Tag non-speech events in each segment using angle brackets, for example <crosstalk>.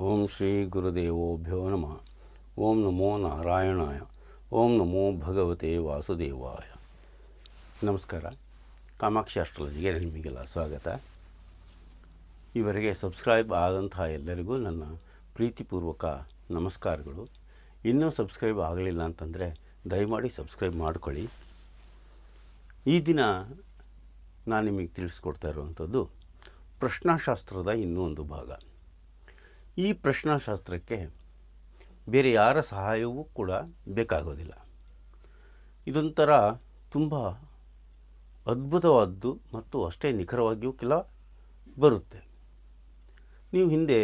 ಓಂ ಶ್ರೀ ಗುರುದೇವೋಭ್ಯೋ ನಮಃ. ಓಂ ನಮೋ ನಾರಾಯಣಾಯ. ಓಂ ನಮೋ ಭಗವತೆ ವಾಸುದೇವಾಯ. ನಮಸ್ಕಾರ. ಕಾಮಾಕ್ಷಿ ಅಸ್ಟ್ರಾಲಜಿಗೆ ನಿಮಗೆಲ್ಲ ಸ್ವಾಗತ. ಇವರಿಗೆ ಸಬ್ಸ್ಕ್ರೈಬ್ ಆದಂತಹ ಎಲ್ಲರಿಗೂ ನನ್ನ ಪ್ರೀತಿಪೂರ್ವಕ ನಮಸ್ಕಾರಗಳು. ಇನ್ನೂ ಸಬ್ಸ್ಕ್ರೈಬ್ ಆಗಲಿಲ್ಲ ಅಂತಂದರೆ ದಯಮಾಡಿ ಸಬ್ಸ್ಕ್ರೈಬ್ ಮಾಡಿಕೊಳ್ಳಿ. ಈ ದಿನ ನಾನು ನಿಮಗೆ ತಿಳಿಸ್ಕೊಡ್ತಾ ಇರುವಂಥದ್ದು ಪ್ರಶ್ನಾಶಾಸ್ತ್ರದ ಇನ್ನೂ ಒಂದು ಭಾಗ. ಈ ಪ್ರಶ್ನಾಶಾಸ್ತ್ರಕ್ಕೆ ಬೇರೆ ಯಾರ ಸಹಾಯವೂ ಕೂಡ ಬೇಕಾಗೋದಿಲ್ಲ. ಇದೊಂಥರ ತುಂಬ ಅದ್ಭುತವಾದ್ದು ಮತ್ತು ಅಷ್ಟೇ ನಿಖರವಾಗಿಯೂ ಕೆಲ ಬರುತ್ತೆ. ನೀವು ಹಿಂದೆ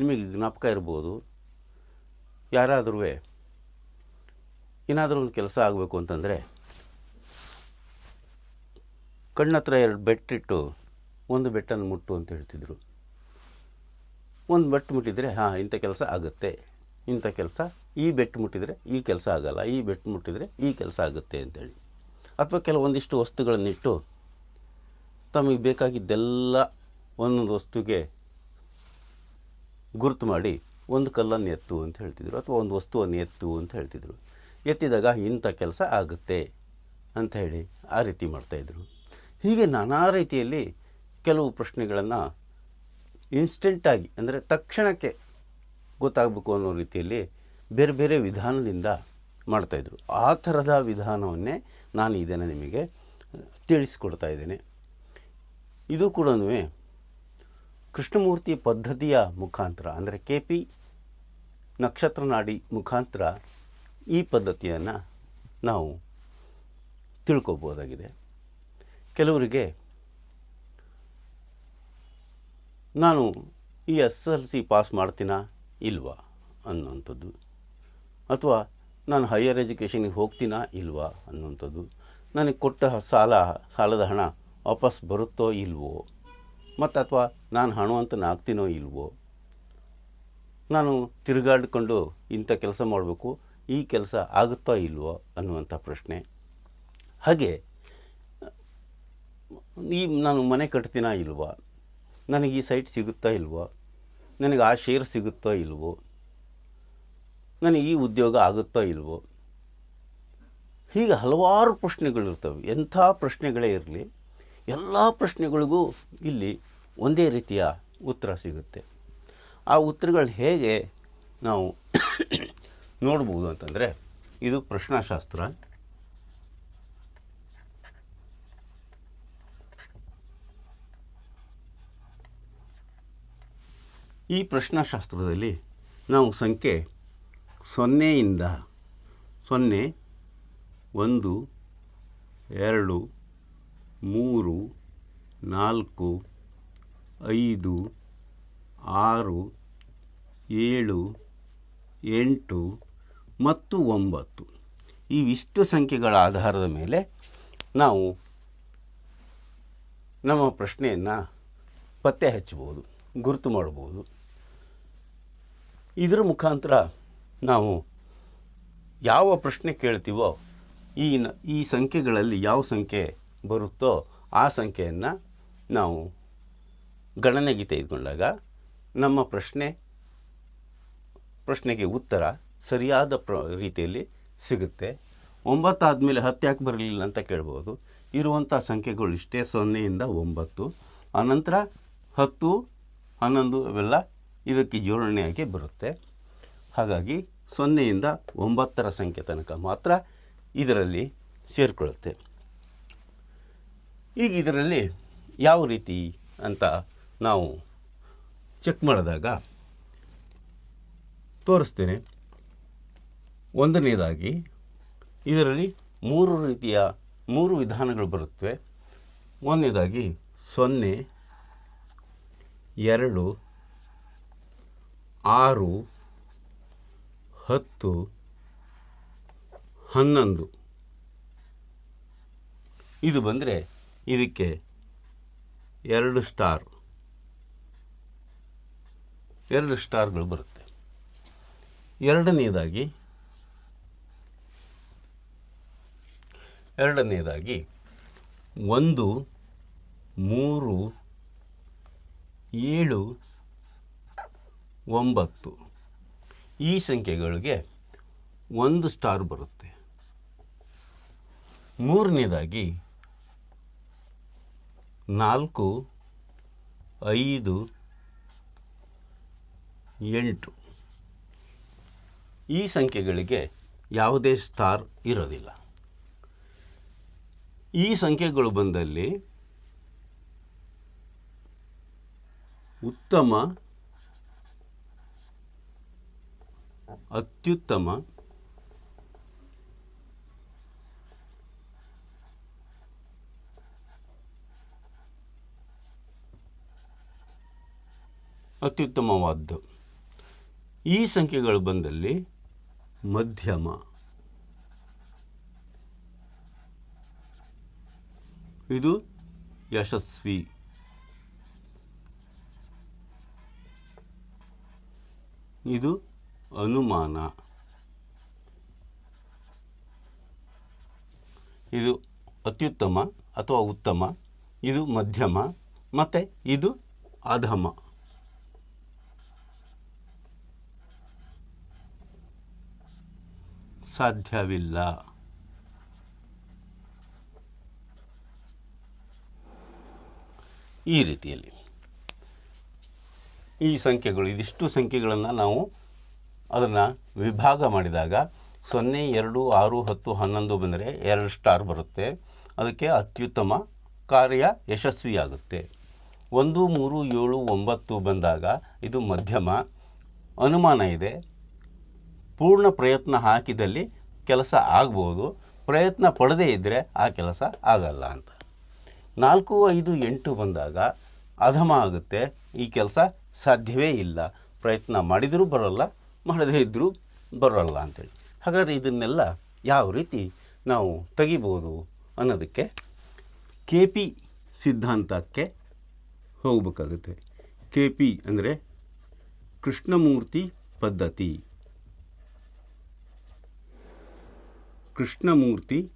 ನಿಮಗೆ ಜ್ಞಾಪಕ ಇರ್ಬೋದು ಯಾರಾದರೂ ಏನಾದರೂ ಒಂದು ಕೆಲಸ ಆಗಬೇಕು ಅಂತಂದರೆ ಕಣ್ಣತ್ರ ಎರಡು ಬೆಟ್ಟಿಟ್ಟು ಒಂದು ಬೆಟ್ಟನ್ನು ಮುಟ್ಟು ಅಂತ ಹೇಳ್ತಿದ್ರು. ಒಂದು ಬೆಟ್ಟು ಮುಟ್ಟಿದರೆ, ಹಾಂ, ಇಂಥ ಕೆಲಸ ಆಗುತ್ತೆ. ಇಂಥ ಕೆಲಸ, ಈ ಬೆಟ್ಟು ಮುಟ್ಟಿದರೆ ಈ ಕೆಲಸ ಆಗಲ್ಲ. ಈ ಬೆಟ್ಟು ಮುಟ್ಟಿದರೆ ಈ ಕೆಲಸ ಆಗುತ್ತೆ ಅಂತೇಳಿ. ಅಥವಾ ಕೆಲವೊಂದಿಷ್ಟು ವಸ್ತುಗಳನ್ನಿಟ್ಟು ತಮಗೆ ಬೇಕಾಗಿದ್ದೆಲ್ಲ ಒಂದೊಂದು ವಸ್ತುಗೆ ಗುರುತು ಮಾಡಿ ಒಂದು ಕಲ್ಲನ್ನು ಎತ್ತು ಅಂತ ಹೇಳ್ತಿದ್ರು, ಅಥವಾ ಒಂದು ವಸ್ತುವನ್ನು ಎತ್ತು ಅಂತ ಹೇಳ್ತಿದ್ರು. ಎತ್ತಿದಾಗ ಇಂಥ ಕೆಲಸ ಆಗುತ್ತೆ ಅಂತ ಹೇಳಿ ಆ ರೀತಿ ಮಾಡ್ತಾಯಿದ್ರು ಹೀಗೆ ನಾನಾ ರೀತಿಯಲ್ಲಿ ಕೆಲವು ಪ್ರಶ್ನೆಗಳನ್ನು ಇನ್ಸ್ಟೆಂಟಾಗಿ ಅಂದರೆ ತಕ್ಷಣಕ್ಕೆ ಗೊತ್ತಾಗಬೇಕು ಅನ್ನೋ ರೀತಿಯಲ್ಲಿ ಬೇರೆ ಬೇರೆ ವಿಧಾನದಿಂದ ಮಾಡ್ತಾಯಿದ್ರು ಆ ಥರದ ವಿಧಾನವನ್ನೇ ನಾನು ಇದನ್ನು ನಿಮಗೆ ತಿಳಿಸ್ಕೊಡ್ತಾ ಇದ್ದೇನೆ. ಇದು ಕೂಡ ಕೃಷ್ಣಮೂರ್ತಿ ಪದ್ಧತಿಯ ಮುಖಾಂತರ, ಅಂದರೆ ಕೆ ಪಿ ನಕ್ಷತ್ರ ನಾಡಿ ಮುಖಾಂತರ ಈ ಪದ್ಧತಿಯನ್ನು ನಾವು ತಿಳ್ಕೊಬೋದಾಗಿದೆ. ಕೆಲವರಿಗೆ ನಾನು ಈ ಎಸ್ ಎಲ್ ಸಿ ಪಾಸ್ ಮಾಡ್ತೀನಾ ಇಲ್ವಾ ಅನ್ನೋಂಥದ್ದು ಅಥವಾ ನಾನು ಹೈಯರ್ ಎಜುಕೇಷನಿಗೆ ಹೋಗ್ತೀನಾ ಇಲ್ವಾ ಅನ್ನೋಂಥದ್ದು ನನಗೆ ಕೊಟ್ಟ ಸಾಲ, ಸಾಲದ ಹಣ ವಾಪಸ್ ಬರುತ್ತೋ ಇಲ್ವೋ? ಮತ್ತು ಅಥವಾ ನಾನು ಹಣವಂತನಾಗ್ತೀನೋ ಇಲ್ವೋ? ನಾನು ತಿರುಗಾಡಿಕೊಂಡು ಇಂಥ ಕೆಲಸ ಮಾಡಬೇಕು, ಈ ಕೆಲಸ ಆಗುತ್ತೋ ಇಲ್ವೋ ಅನ್ನುವಂಥ ಪ್ರಶ್ನೆ. ಹಾಗೆ ಈ ನಾನು ಮನೆ ಕಟ್ತೀನಾ ಇಲ್ವಾ? ನನಗೆ ಈ ಸೈಟ್ ಸಿಗುತ್ತಾ ಇಲ್ವೋ? ನನಗೆ ಆ ಶೇರ್ ಸಿಗುತ್ತೋ ಇಲ್ವೋ? ನನಗೆ ಈ ಉದ್ಯೋಗ ಆಗುತ್ತೋ ಇಲ್ವೋ? ಹೀಗೆ ಹಲವಾರು ಪ್ರಶ್ನೆಗಳಿರ್ತವೆ ಎಂಥ ಪ್ರಶ್ನೆಗಳೇ ಇರಲಿ, ಎಲ್ಲ ಪ್ರಶ್ನೆಗಳಿಗೂ ಇಲ್ಲಿ ಒಂದೇ ರೀತಿಯ ಉತ್ತರ ಸಿಗುತ್ತೆ. ಆ ಉತ್ತರಗಳು ಹೇಗೆ ನಾವು <coughs> ನೋಡ್ಬೋದು ಅಂತಂದರೆ, ಇದು ಪ್ರಶ್ನಾಶಾಸ್ತ್ರ. ಈ ಪ್ರಶ್ನಾಶಾಸ್ತ್ರದಲ್ಲಿ ನಾವು ಸಂಖ್ಯೆ ಸೊನ್ನೆಯಿಂದ ಸೊನ್ನೆ, ಒಂದು, ಎರಡು, ಮೂರು, ನಾಲ್ಕು, ಐದು, ಆರು, ಏಳು, ಎಂಟು ಮತ್ತು ಒಂಬತ್ತು. ಇವಿಷ್ಟು ಸಂಖ್ಯೆಗಳ ಆಧಾರದ ಮೇಲೆ ನಾವು ನಮ್ಮ ಪ್ರಶ್ನೆಯನ್ನು ಪತ್ತೆ ಹಚ್ಚಬಹುದು, ಗುರುತು ಮಾಡ್ಬೋದು ಇದರ ಮುಖಾಂತರ ನಾವು ಯಾವ ಪ್ರಶ್ನೆ ಕೇಳ್ತೀವೋ ಈ ಈ ಸಂಖ್ಯೆಗಳಲ್ಲಿ ಯಾವ ಸಂಖ್ಯೆ ಬರುತ್ತೋ ಆ ಸಂಖ್ಯೆಯನ್ನು ನಾವು ಗಣನೆಗೆ ತೆಗೆದುಕೊಂಡಾಗ ನಮ್ಮ ಪ್ರಶ್ನೆ, ಪ್ರಶ್ನೆಗೆ ಉತ್ತರ ಸರಿಯಾದ ಪ್ರ, ರೀತಿಯಲ್ಲಿ ಸಿಗುತ್ತೆ. ಒಂಬತ್ತಾದಮೇಲೆ ಹತ್ತು ಯಾಕೆ ಬರಲಿಲ್ಲ ಅಂತ ಕೇಳ್ಬೋದು. ಇರುವಂಥ ಸಂಖ್ಯೆಗಳು ಇಷ್ಟೇ ಸೊನ್ನೆಯಿಂದ ಒಂಬತ್ತು, ಆನಂತರ ಹತ್ತು, ಹನ್ನೊಂದು ಅವೆಲ್ಲ ಇದಕ್ಕೆ ಜೋಡಣೆಯಾಗಿ ಬರುತ್ತೆ. ಹಾಗಾಗಿ ಸೊನ್ನೆಯಿಂದ ಒಂಬತ್ತರ ಸಂಖ್ಯೆ ತನಕ ಮಾತ್ರ ಇದರಲ್ಲಿ ಸೇರಿಕೊಳ್ಳುತ್ತೆ. ಈಗ ಇದರಲ್ಲಿ ಯಾವ ರೀತಿ ಅಂತ ನಾವು ಚೆಕ್ ಮಾಡಿದಾಗ ತೋರಿಸ್ತೇನೆ. ಒಂದನೇದಾಗಿ ಇದರಲ್ಲಿ ಮೂರು ರೀತಿಯ ಮೂರು ವಿಧಾನಗಳು ಬರುತ್ತವೆ. ಒಂದನೇದಾಗಿ ಸೊನ್ನೆ, ಎರಡು ಆರು, ಹತ್ತು, ಹನ್ನೊಂದು. ಇದು ಬಂದರೆ ಇದಕ್ಕೆ ಎರಡು ಸ್ಟಾರ್. ಎರಡು ಸ್ಟಾರ್ಗಳು ಬರುತ್ತೆ. ಎರಡನೇದಾಗಿ ಎರಡನೇದಾಗಿ ಒಂದು, ಮೂರು, ಏಳು ಒಂಬತ್ತು. ಈ ಸಂಖ್ಯೆಗಳಿಗೆ ಒಂದು ಸ್ಟಾರ್ ಬರುತ್ತೆ. ಮೂರನೇದಾಗಿ ನಾಲ್ಕು, ಐದು, ಎಂಟು. ಈ ಸಂಖ್ಯೆಗಳಿಗೆ ಯಾವುದೇ ಸ್ಟಾರ್ ಇರೋದಿಲ್ಲ. ಈ ಸಂಖ್ಯೆಗಳು ಬಂದಲ್ಲಿ ಉತ್ತಮ ಅತ್ಯುತ್ತಮ. ಅತ್ಯುತ್ತಮವಾದ್ದು. ಈ ಸಂಖ್ಯೆಗಳು ಬಂದಲ್ಲಿ ಮಧ್ಯಮ. ಇದು ಯಶಸ್ವಿ. ಇದು ಅನುಮಾನ. ಇದು ಅತ್ಯುತ್ತಮ ಅಥವಾ ಉತ್ತಮ, ಇದು ಮಧ್ಯಮ, ಮತ್ತು ಇದು ಅಧಮ. ಸಾಧ್ಯವಿಲ್ಲ. ಈ ರೀತಿಯಲ್ಲಿ ಈ ಸಂಖ್ಯೆಗಳು, ಇದಿಷ್ಟು ಸಂಖ್ಯೆಗಳನ್ನು ನಾವು ಅದನ್ನು ವಿಭಾಗ ಮಾಡಿದಾಗ ಸೊನ್ನೆ, ಎರಡು, ಆರು, ಹತ್ತು, ಹನ್ನೊಂದು ಬಂದರೆ ಎರಡು ಸ್ಟಾರ್ ಬರುತ್ತೆ. ಅದಕ್ಕೆ ಅತ್ಯುತ್ತಮ ಕಾರ್ಯ ಯಶಸ್ವಿಯಾಗುತ್ತೆ. ಒಂದು, ಮೂರು, ಏಳು, ಒಂಬತ್ತು ಬಂದಾಗ ಇದು ಮಧ್ಯಮ. ಅನುಮಾನ ಇದೆ. ಪೂರ್ಣ ಪ್ರಯತ್ನ ಹಾಕಿದಲ್ಲಿ ಕೆಲಸ ಆಗ್ಬೋದು. ಪ್ರಯತ್ನ ಪಡದೇ ಇದ್ದರೆ ಆ ಕೆಲಸ ಆಗಲ್ಲ ಅಂತ. ನಾಲ್ಕು, ಐದು, ಎಂಟು ಬಂದಾಗ ಅಧಮ ಆಗುತ್ತೆ. ಈ ಕೆಲಸ ಸಾಧ್ಯವೇ ಇಲ್ಲ. ಪ್ರಯತ್ನ ಮಾಡಿದರೂ ಬರೋಲ್ಲ ಮಾಡದೇ ಇದ್ದರೂ ಬರೋಲ್ಲ ಅಂತೇಳಿ. ಹಾಗಾದರೆ ಇದನ್ನೆಲ್ಲ ಯಾವ ರೀತಿ ನಾವು ತೆಗಿಬೋದು ಅನ್ನೋದಕ್ಕೆ ಕೆ ಪಿ ಸಿದ್ಧಾಂತಕ್ಕೆ ಹೋಗಬೇಕಾಗುತ್ತೆ. ಕೆ ಪಿ ಅಂದರೆ ಕೃಷ್ಣಮೂರ್ತಿ ಪದ್ಧತಿ. ಕೃಷ್ಣಮೂರ್ತಿ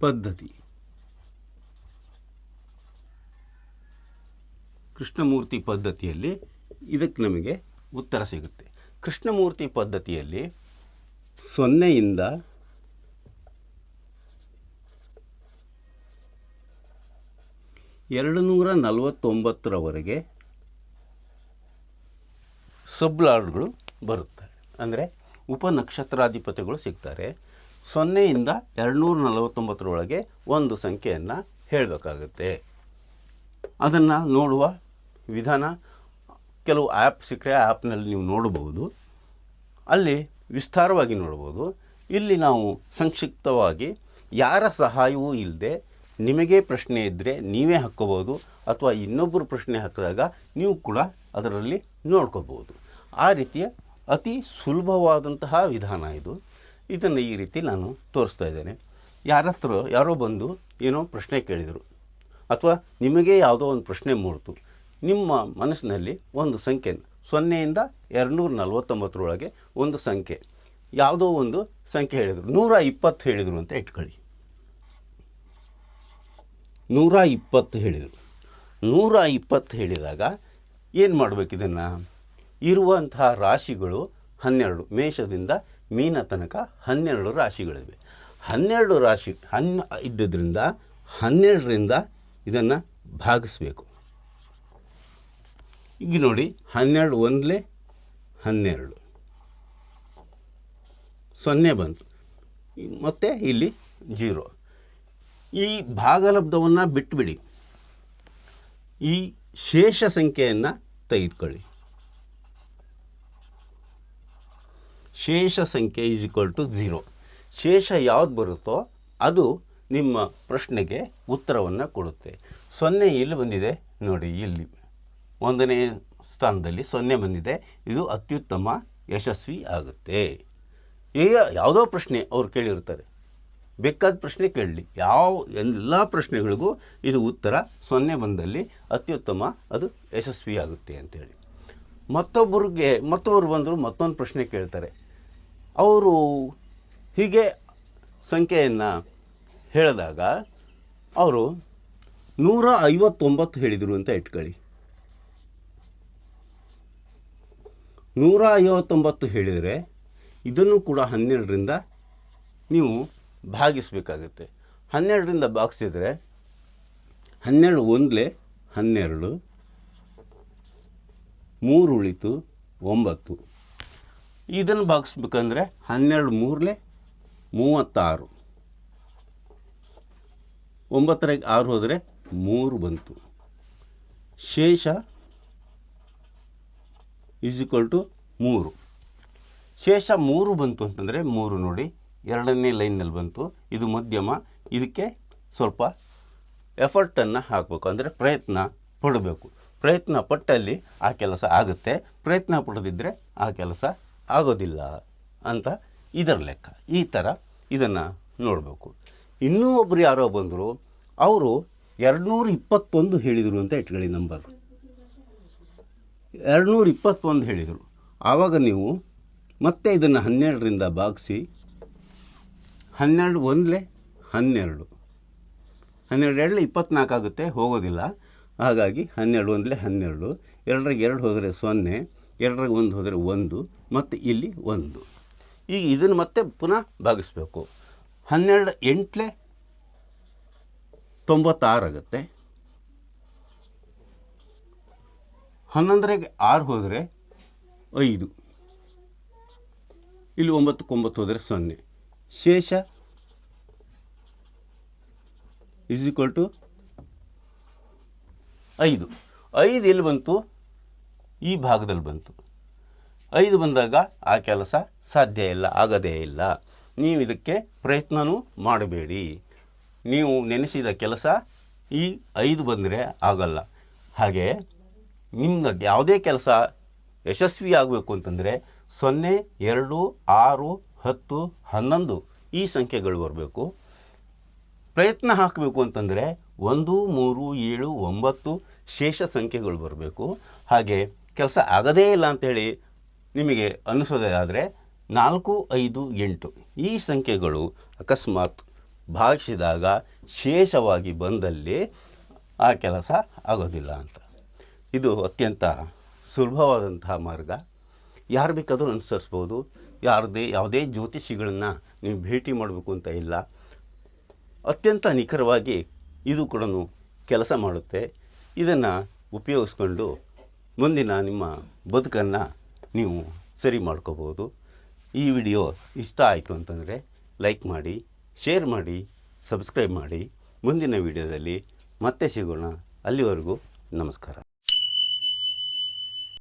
ಪದ್ಧತಿ. ಕೃಷ್ಣಮೂರ್ತಿ ಪದ್ಧತಿಯಲ್ಲಿ ಇದಕ್ಕೆ ನಮಗೆ ಉತ್ತರ ಸಿಗುತ್ತೆ. ಕೃಷ್ಣಮೂರ್ತಿ ಪದ್ಧತಿಯಲ್ಲಿ ಸೊನ್ನೆಯಿಂದ ಎರಡು ನೂರ ನಲವತ್ತೊಂಬತ್ತರವರೆಗೆ ಸಬ್ಲಾರ್ಡ್ಗಳು ಬರುತ್ತಾರೆ. ಅಂದರೆ ಉಪನಕ್ಷತ್ರಾಧಿಪತಿಗಳು ಸಿಗ್ತಾರೆ. ಸೊನ್ನೆಯಿಂದ ಎರಡುನೂರ ನಲವತ್ತೊಂಬತ್ತರೊಳಗೆ ಒಂದು ಸಂಖ್ಯೆಯನ್ನು ಹೇಳಬೇಕಾಗುತ್ತೆ. ಅದನ್ನು ನೋಡುವ ವಿಧಾನ ಕೆಲವು ಆ್ಯಪ್ ಸಿಕ್ಕರೆ ಆ್ಯಪ್ನಲ್ಲಿ ನೀವು ನೋಡಬಹುದು ಅಲ್ಲಿ ವಿಸ್ತಾರವಾಗಿ ನೋಡ್ಬೋದು. ಇಲ್ಲಿ ನಾವು ಸಂಕ್ಷಿಪ್ತವಾಗಿ ಯಾರ ಸಹಾಯವೂ ಇಲ್ಲದೆ ನಿಮಗೆ ಪ್ರಶ್ನೆ ಇದ್ದರೆ ನೀವೇ ಹಾಕ್ಕೋಬೋದು ಅಥವಾ ಇನ್ನೊಬ್ಬರು ಪ್ರಶ್ನೆ ಹಾಕಿದಾಗ ನೀವು ಕೂಡ ಅದರಲ್ಲಿ ನೋಡ್ಕೋಬೋದು. ಆ ರೀತಿಯ ಅತಿ ಸುಲಭವಾದಂತಹ ವಿಧಾನ ಇದು. ಇದನ್ನು ಈ ರೀತಿ ನಾನು ತೋರಿಸ್ತಾ ಇದ್ದೇನೆ. ಯಾರತ್ರ, ಯಾರೋ ಬಂದು ಏನೋ ಪ್ರಶ್ನೆ ಕೇಳಿದರು ಅಥವಾ ನಿಮಗೆ ಯಾವುದೋ ಒಂದು ಪ್ರಶ್ನೆ ಮೂಡ್ತು. ನಿಮ್ಮ ಮನಸ್ಸಿನಲ್ಲಿ ಒಂದು ಸಂಖ್ಯೆ ಸೊನ್ನೆಯಿಂದ ಎರಡುನೂರ ನಲವತ್ತೊಂಬತ್ತರೊಳಗೆ ಒಂದು ಸಂಖ್ಯೆ. ಯಾವುದೋ ಒಂದು ಸಂಖ್ಯೆ ಹೇಳಿದರು. ನೂರ ಇಪ್ಪತ್ತು ಹೇಳಿದರು ಅಂತ ಇಟ್ಕೊಳ್ಳಿ. ನೂರ ಇಪ್ಪತ್ತು ಹೇಳಿದರು. ನೂರ ಇಪ್ಪತ್ತು ಹೇಳಿದಾಗ ಏನು ಮಾಡಬೇಕು ಇದನ್ನು? ಇರುವಂತಹ ರಾಶಿಗಳು ಹನ್ನೆರಡು. ಮೇಷದಿಂದ ಮೀನ ತನಕ ಹನ್ನೆರಡು ರಾಶಿಗಳಿವೆ. ಹನ್ನೆರಡು ರಾಶಿ ಹನ್ನ ಇದ್ದದ್ರಿಂದ ಹನ್ನೆರಡರಿಂದ ಇದನ್ನು ಭಾಗಿಸ್ಬೇಕು. ಈಗ ನೋಡಿ, ಹನ್ನೆರಡು ಒಂದಲೇ ಹನ್ನೆರಡು. ಸೊನ್ನೆ ಬಂತು. ಮತ್ತು ಇಲ್ಲಿ ಜೀರೋ. ಈ ಭಾಗಲಬ್ಧವನ್ನು ಬಿಟ್ಟುಬಿಡಿ ಈ ಶೇಷ ಸಂಖ್ಯೆಯನ್ನು ತೆಗೆದುಕೊಳ್ಳಿ. ಶೇಷ ಸಂಖ್ಯೆ ಈಸ್ ಈಕ್ವಲ್ ಟು ಝೀರೋ ಶೇಷ ಯಾವ್ದು ಬರುತ್ತೋ ಅದು ನಿಮ್ಮ ಪ್ರಶ್ನೆಗೆ ಉತ್ತರವನ್ನು ಕೊಡುತ್ತೆ. ಸೊನ್ನೆ ಇಲ್ಲಿ ಬಂದಿದೆ ನೋಡಿ ಇಲ್ಲಿ. ಒಂದನೇ ಸ್ಥಾನದಲ್ಲಿ ಸೊನ್ನೆ ಬಂದಿದೆ. ಇದು ಅತ್ಯುತ್ತಮ, ಯಶಸ್ವಿ ಆಗುತ್ತೆ. ಈಗ ಯಾವುದೋ ಪ್ರಶ್ನೆ ಅವ್ರು ಕೇಳಿರ್ತಾರೆ. ಬೇಕಾದ ಪ್ರಶ್ನೆ ಕೇಳಲಿ. ಯಾವ ಎಲ್ಲ ಪ್ರಶ್ನೆಗಳಿಗೂ ಇದು ಉತ್ತರ. ಸೊನ್ನೆ ಬಂದಲ್ಲಿ ಅತ್ಯುತ್ತಮ, ಅದು ಯಶಸ್ವಿ ಯಶಸ್ವಿಯಾಗುತ್ತೆ ಅಂತೇಳಿ. ಮತ್ತೊಬ್ಬರಿಗೆ, ಮತ್ತೊಬ್ಬರು ಬಂದರು ಮತ್ತೊಂದು ಪ್ರಶ್ನೆ ಕೇಳ್ತಾರೆ. ಅವರು ಹೀಗೆ ಸಂಖ್ಯೆಯನ್ನು ಹೇಳಿದಾಗ, ಅವರು ನೂರ ಐವತ್ತೊಂಬತ್ತು ಹೇಳಿದರು ಅಂತ ಇಟ್ಕೊಳ್ಳಿ. ನೂರ ಐವತ್ತೊಂಬತ್ತು ಹೇಳಿದರೆ ಇದನ್ನು ಕೂಡ ಹನ್ನೆರಡರಿಂದ ನೀವು ಭಾಗಿಸಬೇಕಾಗುತ್ತೆ. ಹನ್ನೆರಡರಿಂದ ಭಾಗಿಸಿದರೆ ಹನ್ನೆರಡು ಒಂದಲೇ ಹನ್ನೆರಡು, ಮೂರು ಉಳಿತು ಒಂಬತ್ತು. ಇದನ್ನು ಭಾಗಿಸ್ಬೇಕಂದ್ರೆ ಹನ್ನೆರಡು ಮೂರಲೆ ಮೂವತ್ತಾರು. ಒಂಬತ್ತರಾಗ ಆರು ಹೋದರೆ ಮೂರು ಬಂತು. ಶೇಷ ಈಸ್ ಈಕ್ವಲ್ ಟು ಮೂರು. ಶೇಷ ಮೂರು ಬಂತು ಅಂತಂದರೆ ಮೂರು ನೋಡಿ, ಎರಡನೇ ಲೈನ್ನಲ್ಲಿ ಬಂತು, ಇದು ಮಧ್ಯಮ, ಇದಕ್ಕೆ ಸ್ವಲ್ಪ ಎಫರ್ಟನ್ನು ಹಾಕಬೇಕು. ಅಂದರೆ ಪ್ರಯತ್ನ ಪಡಬೇಕು. ಪ್ರಯತ್ನ ಪಟ್ಟಲ್ಲಿ ಆ ಕೆಲಸ ಆಗುತ್ತೆ. ಪ್ರಯತ್ನ ಪಡದಿದ್ದರೆ ಆ ಕೆಲಸ ಆಗೋದಿಲ್ಲ ಅಂತ ಇದರ ಲೆಕ್ಕ. ಈ ಥರ ಇದನ್ನು ನೋಡಬೇಕು. ಇನ್ನೂ ಒಬ್ಬರು ಯಾರೋ ಬಂದರು, ಅವರು ಎರಡುನೂರ ಇಪ್ಪತ್ತೊಂದು ಹೇಳಿದರು ಅಂತ ಇಟ್ಕೊಳ್ಳಿ ನಂಬರ್ ಎರಡುನೂರ ಇಪ್ಪತ್ತೊಂದು ಹೇಳಿದರು. ಆವಾಗ ನೀವು ಮತ್ತೆ ಇದನ್ನು ಹನ್ನೆರಡರಿಂದ ಭಾಗಿಸಿ, ಹನ್ನೆರಡು ಒಂದಲೇ ಹನ್ನೆರಡು. ಹನ್ನೆರಡು ಎರಡಲೇ ಇಪ್ಪತ್ನಾಲ್ಕು ಆಗುತ್ತೆ, ಹೋಗೋದಿಲ್ಲ. ಹಾಗಾಗಿ ಹನ್ನೆರಡು ಒಂದಲೇ ಹನ್ನೆರಡು, ಎರಡರಿಗೆ ಎರಡು ಹೋದರೆ ಸೊನ್ನೆ, ಎರಡರಿಗೆ ಒಂದು ಹೋದರೆ ಒಂದು, ಮತ್ತು ಇಲ್ಲಿ ಒಂದು. ಈಗ ಇದನ್ನು ಮತ್ತೆ ಪುನಃ ಭಾಗಿಸ್ಬೇಕು. ಹನ್ನೆರಡು ಎಂಟಲೇ ತೊಂಬತ್ತಾರು ಆಗುತ್ತೆ. ಹನ್ನೊಂದರಾಗೆ ಆರು ಹೋದರೆ ಐದು. ಇಲ್ಲಿ ಒಂಬತ್ತು ಒಂಬತ್ತು ಹೋದರೆ ಸೊನ್ನೆ. ಶೇಷ ಇಸ್ ಈಕ್ವಲ್ ಟು ಐದು. ಐದು ಎಲ್ಲಿ ಬಂತು? ಈ ಭಾಗದಲ್ಲಿ ಬಂತು. ಐದು ಬಂದಾಗ ಆ ಕೆಲಸ ಸಾಧ್ಯ ಇಲ್ಲ, ಆಗದೇ ಇಲ್ಲ. ನೀವು ಇದಕ್ಕೆ ಪ್ರಯತ್ನವೂ ಮಾಡಬೇಡಿ. ನೀವು ನೆನೆಸಿದ ಕೆಲಸ ಈ ಐದು ಬಂದರೆ ಆಗಲ್ಲ. ಹಾಗೆ ನಿಮ್ಗೆ ಯಾವುದೇ ಕೆಲಸ ಯಶಸ್ವಿ ಆಗಬೇಕು ಅಂತಂದರೆ ಸೊನ್ನೆ, ಎರಡು, ಆರು, ಹತ್ತು, ಹನ್ನೊಂದು ಈ ಸಂಖ್ಯೆಗಳು ಬರಬೇಕು. ಪ್ರಯತ್ನ ಹಾಕಬೇಕು ಅಂತಂದರೆ ಒಂದು, ಮೂರು, ಏಳು, ಒಂಬತ್ತು ಶೇಷ ಸಂಖ್ಯೆಗಳು ಬರಬೇಕು. ಹಾಗೆ ಕೆಲಸ ಆಗದೇ ಇಲ್ಲ ಅಂಥೇಳಿ ನಿಮಗೆ ಅನಿಸೋದೇ ಆದರೆ ನಾಲ್ಕು, ಐದು, ಎಂಟು ಈ ಸಂಖ್ಯೆಗಳು ಅಕಸ್ಮಾತ್ ಭಾಗಿಸಿದಾಗ ಶೇಷವಾಗಿ ಬಂದಲ್ಲಿ ಆ ಕೆಲಸ ಆಗೋದಿಲ್ಲ ಅಂತ. ಇದು ಅತ್ಯಂತ ಸುಲಭವಾದಂತಹ ಮಾರ್ಗ. ಯಾರು ಬೇಕಾದರೂ ಅನುಸರಿಸ್ಬೋದು. ಯಾರದೇ, ಯಾವುದೇ ಜ್ಯೋತಿಷಿಗಳನ್ನು ನೀವು ಭೇಟಿ ಮಾಡಬೇಕು ಅಂತ ಇಲ್ಲ. ಅತ್ಯಂತ ನಿಖರವಾಗಿ ಇದು ಕೂಡ ಕೆಲಸ ಮಾಡುತ್ತೆ. ಇದನ್ನು ಉಪಯೋಗಿಸ್ಕೊಂಡು ಮುಂದಿನ ನಿಮ್ಮ ಬದುಕನ್ನು ನೀವು ಸರಿ ಮಾಡ್ಕೋಬೋದು. ಈ ವಿಡಿಯೋ ಇಷ್ಟ ಆಯಿತು ಅಂತಂದರೆ ಲೈಕ್ ಮಾಡಿ, ಶೇರ್ ಮಾಡಿ, ಸಬ್ಸ್ಕ್ರೈಬ್ ಮಾಡಿ. ಮುಂದಿನ ವಿಡಿಯೋದಲ್ಲಿ ಮತ್ತೆ ಸಿಗೋಣ. ಅಲ್ಲಿವರೆಗೂ ನಮಸ್ಕಾರ.